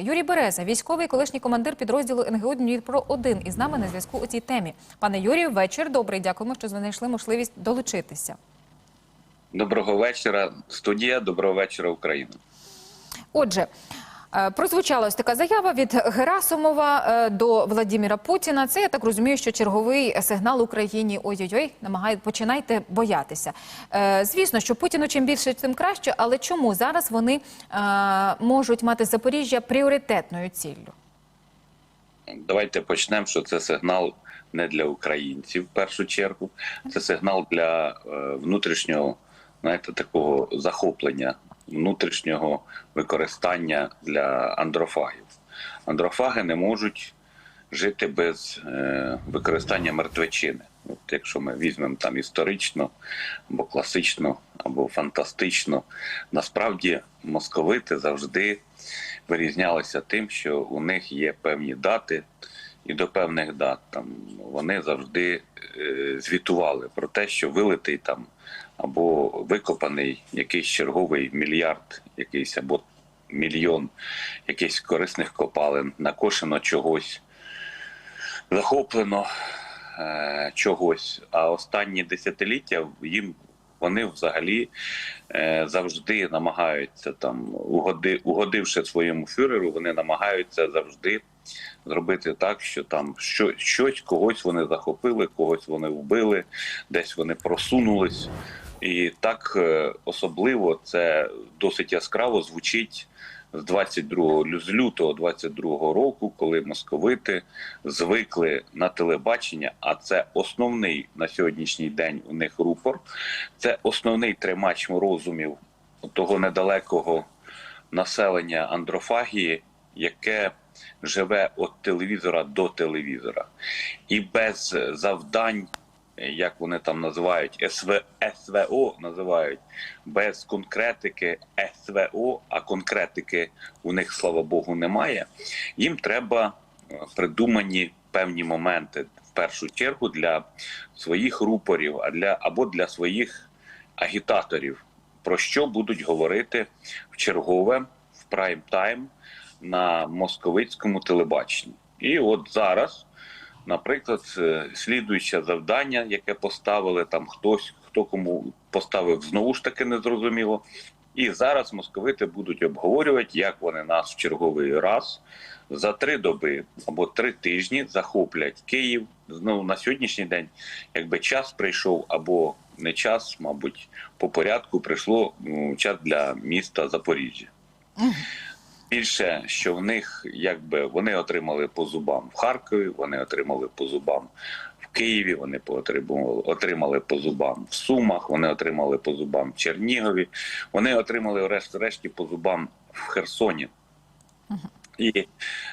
Юрій Береза, військовий колишній командир підрозділу НГУ Дніпро 1 із нами на зв'язку у цій темі. Пане Юрію, вечір добрий. Дякуємо, що знайшли можливість долучитися. Доброго вечора, студія. Доброго вечора, Україна. Отже, прозвучала ось така заява від Герасимова е, до Владіміра Путіна. Це я так розумію, що черговий сигнал Україні. Ой-ой-ой, починайте боятися. Е, Звісно, що Путіну чим більше, тим краще. Але чому зараз вони е, можуть мати Запоріжжя пріоритетною ціллю? Давайте почнемо, що це сигнал не для українців в першу чергу. Це сигнал для е, внутрішнього, захоплення, внутрішнього використання для андрофагів. Андрофаги не можуть жити без е, використання мертвечини. От якщо ми візьмемо там історично, або класично, або фантастично, насправді московити завжди вирізнялися тим, що у них є певні дати, і до певних дат там вони завжди е, звітували про те, що вилитий там або викопаний якийсь черговий мільярд, якийсь або мільйон якихось корисних копалин, накошено чогось, захоплено е, чогось. А останні десятиліття їм вони взагалі е, завжди намагаються там, угоди, угодивши своєму фюреру, вони намагаються завжди зробити так, що там що, щось когось вони захопили, когось вони вбили, десь вони просунулись. І так е, особливо це досить яскраво звучить з 22 з лютого 22 року, коли московити звикли на телебачення. А це основний на сьогоднішній день у них рупор. Це основний тримач розумів того недалекого населення андрофагії, яке живе від телевізора до телевізора, і без завдань як вони там називають СВ, СВО називають без конкретики СВО, а конкретики у них, слава Богу, немає. Їм треба е, придумані певні моменти в першу чергу для своїх рупорів, а для або для своїх агітаторів, про що будуть говорити в чергове в прайм тайм на московицькому телебаченні. І от зараз наприклад, е, слідуюче завдання, яке поставили там хтось, хто кому поставив знову ж таки незрозуміло. І зараз московити будуть обговорювати, як вони нас в черговий раз за три доби або три тижні захоплять Київ. Знову на сьогоднішній день, якби час прийшов або не час, мабуть, по порядку прийшло ну, час для міста Запоріжжя. Більше, що в них якби вони отримали по зубам в Харкові, вони отримали по зубам в Києві, вони отримали, отримали по зубам в Сумах, вони отримали по зубам в Чернігові, вони отримали врешті по зубам в Херсоні. І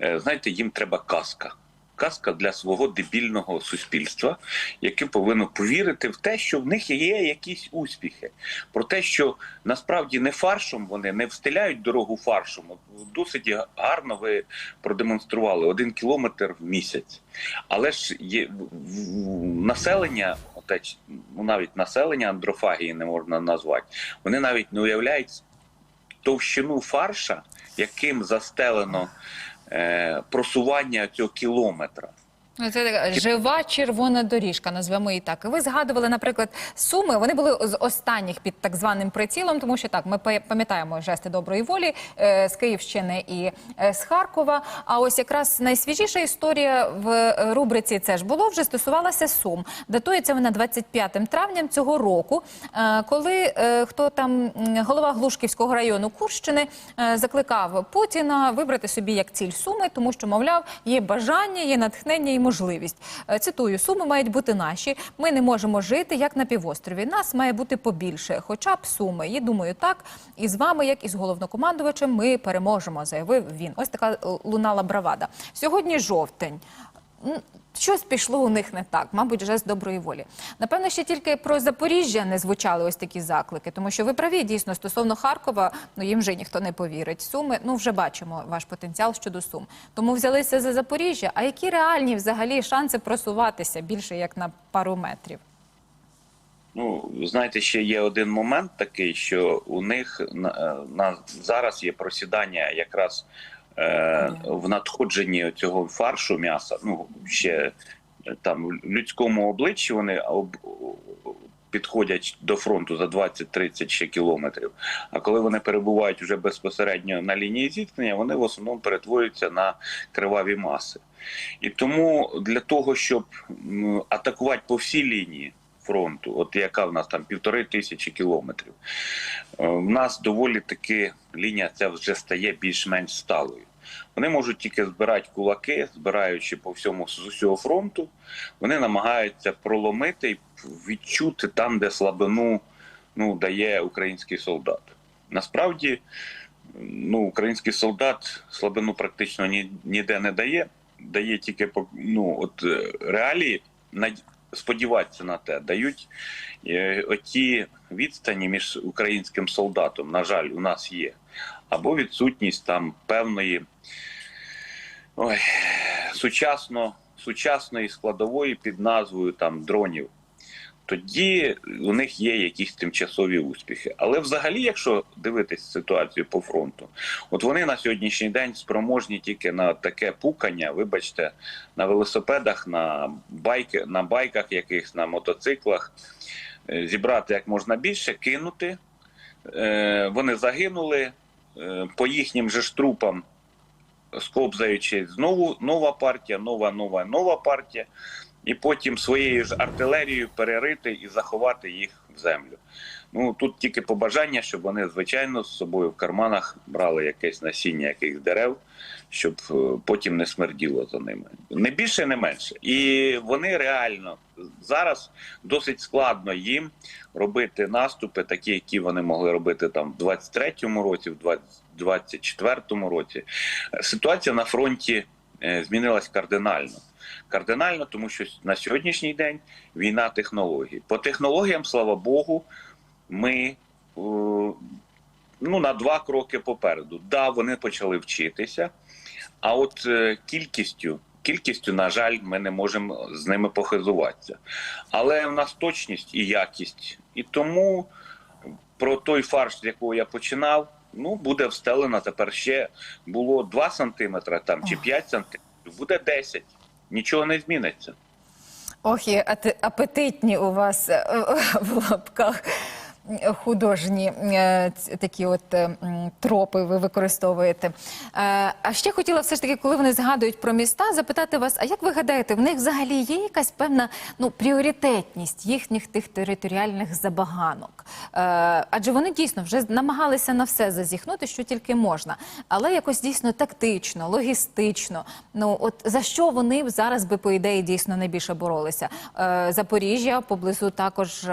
е, знаєте, їм треба казка. Казка для свого дебільного суспільства, яке повинно повірити в те, що в них є якісь успіхи. Про те, що насправді не фаршом вони не встиляють дорогу фаршом. Досить гарно ви продемонстрували один кілометр в місяць. Але ж є населення, отеч, ну навіть населення андрофагії не можна назвати. Вони навіть не уявляють товщину фарша, яким застелено просування цього кілометра. Ну, Це така жива червона доріжка, назвемо її так. Ви згадували, наприклад, суми. Вони були з останніх під так званим прицілом, тому що так ми пам'ятаємо жести доброї волі е, з Київщини і е, з Харкова. А ось якраз найсвіжіша історія в е, рубриці це ж було вже стосувалася сум. Датується вона 25 травням цього року, е, коли е, хто там голова Глушківського району Курщини е, закликав Путіна вибрати собі як ціль суми, тому що, мовляв, є бажання, є натхнення і можливість. Е, Цитую, суми мають бути наші. Ми не можемо жити як на півострові. Нас має бути побільше, хоча б суми. І думаю, так і з вами, як і з головнокомандувачем, ми переможемо, заявив він. Ось така е, лунала бравада. Сьогодні жовтень. Щось пішло у них не так, мабуть, вже з доброї волі. Напевно, ще тільки про Запоріжжя не звучали ось такі заклики, тому що ви праві дійсно стосовно Харкова, ну їм вже ніхто не повірить. Суми, ну вже бачимо ваш потенціал щодо сум. Тому взялися за Запоріжжя. А які реальні взагалі шанси просуватися більше як на пару метрів? Ну, знаєте, ще є один момент такий, що у них на, на зараз є просідання якраз е, в надходженні цього фаршу м'яса. Ну ще е, там в людському обличчі вони об, підходять до фронту за 20-30 ще кілометрів. А коли вони перебувають вже безпосередньо на лінії зіткнення, вони в основному перетворюються на криваві маси. І тому для того, щоб атакувати по всій лінії фронту, от яка в нас там півтори тисячі кілометрів, е, в нас доволі таки лінія ця вже стає більш-менш сталою. Вони можуть тільки збирати кулаки, збираючи по всьому з усього фронту. Вони намагаються проломити і відчути там, де слабину ну, дає український солдат. Насправді, ну, український солдат слабину практично ні, ніде не дає. Дає тільки ну, от, е, реалії, сподіватися на те, дають е, оті відстані між українським солдатом, на жаль, у нас є. Або відсутність там певної ой, сучасно, сучасної складової під назвою там дронів. Тоді у них є якісь тимчасові успіхи. Але взагалі, якщо дивитись ситуацію по фронту, от вони на сьогоднішній день спроможні тільки на таке пукання, вибачте, на велосипедах, на байки, на байках якихось, на мотоциклах, е, зібрати як можна більше, кинути. Е, Вони загинули е, по їхнім же ж трупам, скобзаючи знову нова партія, нова, нова, нова партія і потім своєю ж артилерією перерити і заховати їх в землю. Ну тут тільки побажання, щоб вони звичайно з собою в карманах брали якесь насіння якихось дерев, щоб е, потім не смерділо за ними. Не більше, не менше. І вони реально зараз досить складно їм робити наступи, такі, які вони могли робити там в 23-му році, в 24-му році. Ситуація на фронті е, змінилась кардинально. Кардинально, тому що на сьогоднішній день війна технологій. По технологіям, слава Богу, ми е, ну, на два кроки попереду. Да, вони почали вчитися, а от е, кількістю, кількістю, на жаль, ми не можемо з ними похизуватися. Але в нас точність і якість. І тому про той фарш, з якого я починав, ну буде встелено тепер ще було 2 сантиметри там чи 5 сантиметрів, буде 10. Нічого не зміниться. Ох, і апетитні у вас е, в лапках художні е, такі от е, тропи ви використовуєте. Е, А ще хотіла все ж таки, коли вони згадують про міста, запитати вас, а як ви гадаєте, в них взагалі є якась певна ну, пріоритетність їхніх тих територіальних забаганок? Адже вони дійсно вже намагалися на все зазіхнути, що тільки можна, але якось дійсно тактично, логістично. Ну от за що вони зараз би по ідеї дійсно найбільше боролися? Запоріжжя поблизу також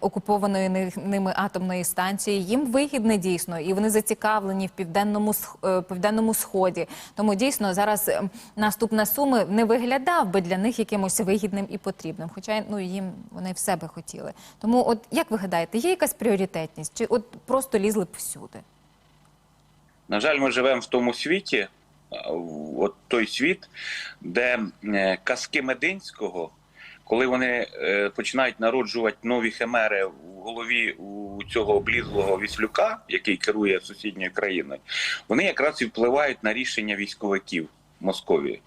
окупованої ними атомної станції. Їм вигідне дійсно, і вони зацікавлені в південному е, південному сході. Тому дійсно зараз е, наступ на суми не виглядав би для них якимось вигідним і потрібним. Хоча ну їм вони в себе хотіли. Тому, от як ви гадаєте, є якась пріоритетність, чи от просто лізли б всюди? На жаль, ми живемо в тому світі, в- от той світ, де е, казки Мединського, коли вони е, починають народжувати нові химери голові у цього облізлого віслюка, який керує сусідньою країною, вони якраз і впливають на рішення військовиків Московії.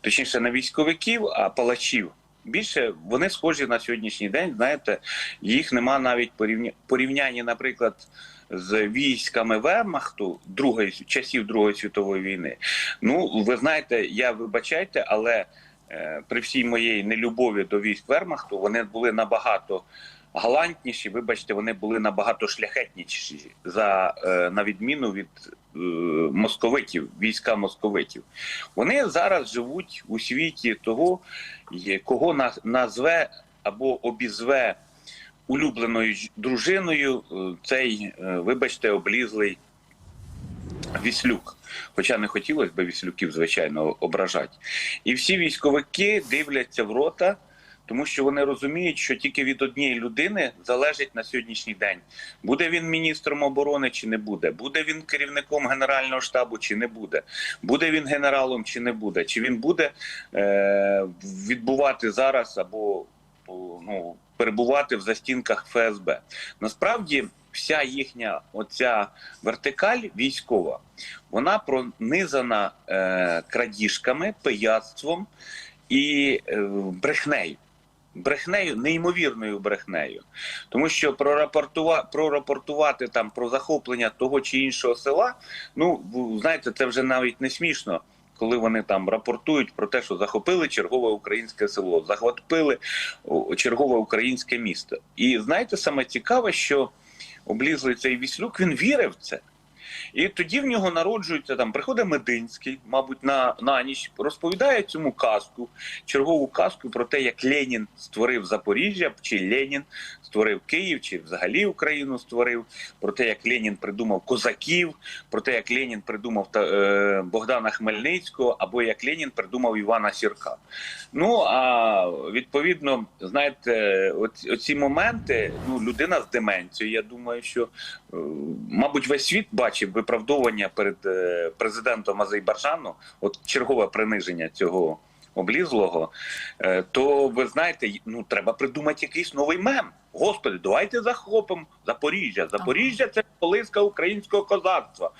Точніше, не військовиків, а палачів. Більше вони схожі на сьогоднішній день. Знаєте, їх нема навіть порівня... порівняння, наприклад, з військами Вермахту другої часів Другої світової війни. Ну, ви знаєте, я вибачайте, але е, при всій моєї нелюбові до військ Вермахту вони були набагато галантніші. Вибачте, вони були набагато шляхетніші за е, на відміну від е, московитів, війська московитів. Вони зараз живуть у світі того, кого назве або обізве улюбленою дружиною е, цей, вибачте, облізлий віслюк. Хоча не хотілося б віслюків, звичайно, ображати. І всі військовики дивляться в рота, тому що вони розуміють, що тільки від однієї людини залежить на сьогоднішній день, буде він міністром оборони чи не буде, буде він керівником генерального штабу чи не буде, буде він генералом чи не буде, чи він буде е, відбувати зараз або ну, перебувати в застінках ФСБ. Насправді вся їхня оця вертикаль військова, вона пронизана е, крадіжками, пияцтвом і е, брехнею. Брехнею, неймовірною брехнею. Тому що прорапортува, прорапортувати там про захоплення того чи іншого села, ну знаєте, це вже навіть не смішно. Коли вони там рапортують про те, що захопили чергове українське село, захопили чергове українське місто. І знаєте, саме цікаве, що облізлий цей віслюк, він вірив в це. І тоді в нього народжується там, приходить Мединський, мабуть, на, на ніч, розповідає цьому казку, чергову казку про те, як Ленін створив Запоріжжя, чи Ленін створив Київ, чи взагалі Україну створив, про те, як Ленін придумав козаків, про те, як Ленін придумав та, е, Богдана Хмельницького, або як Ленін придумав Івана Сірка. Ну а відповідно, знаєте, оці моменти, ну людина з деменцією, я думаю, що е, мабуть весь світ бачив виправдовування перед е, президентом Азербайджану, от чергове приниження цього облізлого, е, то ви знаєте, ну треба придумати якийсь новий мем. Господи, давайте захопимо Запоріжжя. Запоріжжя це колиска українського козацтва.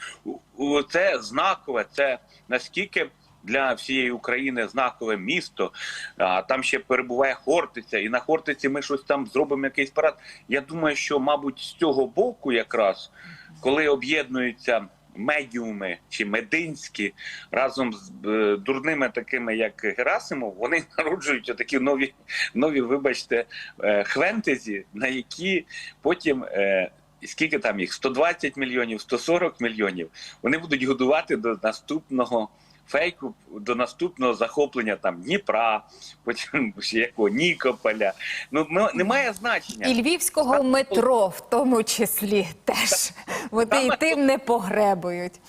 Це знакове, це наскільки. Для всієї України знакове місто, а там ще перебуває Хортиця, і на Хортиці ми щось там зробимо якийсь парад. Я думаю, що, мабуть, з цього боку, якраз коли об'єднуються медіуми чи мединські разом з е, дурними такими, як Герасимов, вони народжують такі нові, нові, вибачте, е, хвентезі, на які потім. Е, Скільки там їх? 120 мільйонів, 140 мільйонів. Вони будуть годувати до наступного фейку, до наступного захоплення там Дніпра, потім якого Нікополя. Ну немає значення. І львівського метро в тому числі теж. Вони і тим не погребують.